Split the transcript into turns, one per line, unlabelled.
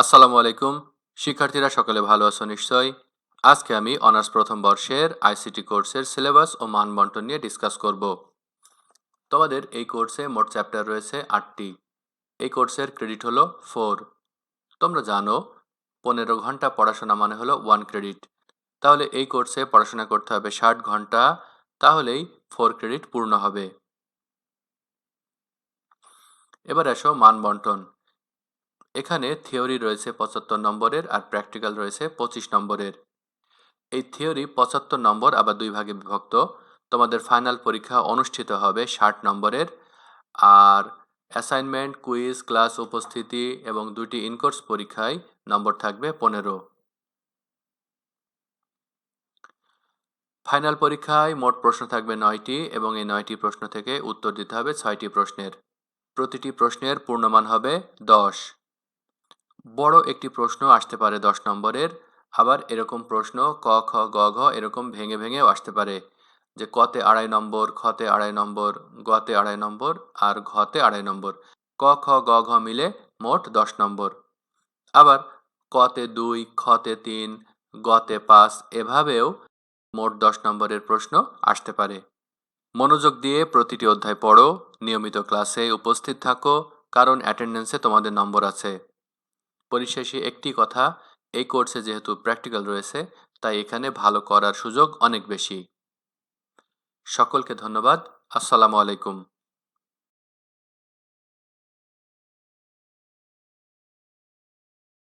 আসসালামু আলাইকুম। শিক্ষার্থীরা সকলে ভালো আছো নিশ্চয়ই? আজকে আমি অনার্স প্রথম বর্ষের আইসিটি কোর্সের সিলেবাস ও মানবন্টন নিয়ে ডিসকাস করব। তোমাদের এই কোর্সে মোট চ্যাপ্টার রয়েছে আটটি। এই কোর্সের ক্রেডিট হলো ফোর। তোমরা জানো, পনেরো ঘণ্টা পড়াশোনা মানে হলো ওয়ান ক্রেডিট। তাহলে এই কোর্সে পড়াশোনা করতে হবে ষাট ঘণ্টা, তাহলেই ফোর ক্রেডিট পূর্ণ হবে। এবার আসো মানবন্টন। এখানে থিওরি রয়েছে পঁচাত্তর নম্বরের আর প্র্যাকটিক্যাল রয়েছে পঁচিশ নম্বরের। এই থিওরি পঁচাত্তর নম্বর আবার দুই ভাগে বিভক্ত। তোমাদের ফাইনাল পরীক্ষা অনুষ্ঠিত হবে ষাট নম্বরের। আর অ্যাসাইনমেন্ট, কুইজ, ক্লাস উপস্থিতি এবং দুটি ইনকোর্স পরীক্ষায় নম্বর থাকবে পনেরো। ফাইনাল পরীক্ষায় মোট প্রশ্ন থাকবে নয়টি এবং এই নয়টি প্রশ্ন থেকে উত্তর দিতে হবে ছয়টি প্রশ্নের। প্রতিটি প্রশ্নের পূর্ণমান হবে দশ। বড় একটি প্রশ্ন আসতে পারে দশ নম্বরের। আবার এরকম প্রশ্ন ক, খ, গ, ঘ এরকম ভেঙে ভেঙেও আসতে পারে যে কতে আড়াই নম্বর, খতে আড়াই নম্বর, গতে আড়াই নম্বর আর ঘতে আড়াই নম্বর। ক, খ, গ, ঘ মিলে মোট দশ নম্বর। আবার কতে দুই, খতে তিন, গতে পাঁচ এভাবেও মোট দশ নম্বরের প্রশ্ন আসতে পারে। মনোযোগ দিয়ে প্রতিটি অধ্যায় পড়ো, নিয়মিত ক্লাসে উপস্থিত থাকো, কারণ অ্যাটেন্ডেন্সে তোমাদের নম্বর আছে। পরিশেষে একটি কথা, এই কোর্সে যেহেতু প্র্যাকটিক্যাল রয়েছে, তাই এখানে ভালো করার সুযোগ অনেক বেশি। সকলকে ধন্যবাদ। আসসালামু আলাইকুম।